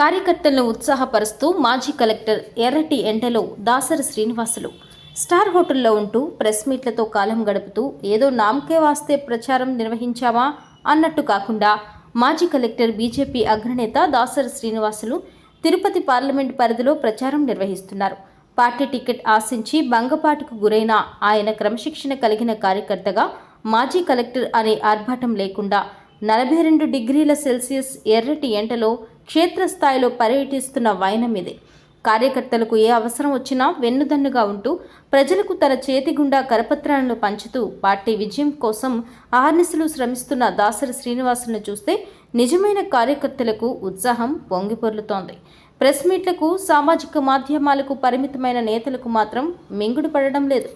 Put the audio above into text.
కార్యకర్తలను ఉత్సాహపరుస్తూ మాజీ కలెక్టర్ ఎర్రటి ఎండలో దాసరి శ్రీనివాసులు. స్టార్ హోటల్లో ఉంటూ ప్రెస్ మీట్లతో కాలం గడుపుతూ ఏదో నామకే వాస్తే ప్రచారం నిర్వహించామా అన్నట్టు కాకుండా మాజీ కలెక్టర్ బీజేపీ అగ్రనేత దాసరి శ్రీనివాసులు తిరుపతి పార్లమెంట్ పరిధిలో ప్రచారం నిర్వహిస్తున్నారు. పార్టీ టికెట్ ఆశించి భంగపాటుకు గురైన ఆయన క్రమశిక్షణ కలిగిన కార్యకర్తగా మాజీ కలెక్టర్ అనే ఆర్భాటం లేకుండా నలభై రెండు డిగ్రీల సెల్సియస్ ఎర్రటి ఎండలో క్షేత్రస్థాయిలో పర్యటిస్తున్న వైనం ఇది. కార్యకర్తలకు ఏ అవసరం వచ్చినా వెన్నుదన్నుగా ఉంటూ ప్రజలకు తన చేతి గుండా కరపత్రాలను పంచుతూ పార్టీ విజయం కోసం ఆర్నిసలు శ్రమిస్తున్న దాసరి శ్రీనివాసులను చూస్తే నిజమైన కార్యకర్తలకు ఉత్సాహం పొంగిపొర్లుతోంది ప్రెస్ మీట్లకు సామాజిక మాధ్యమాలకు పరిమితమైన నేతలకు మాత్రం మింగుడు పడడం లేదు.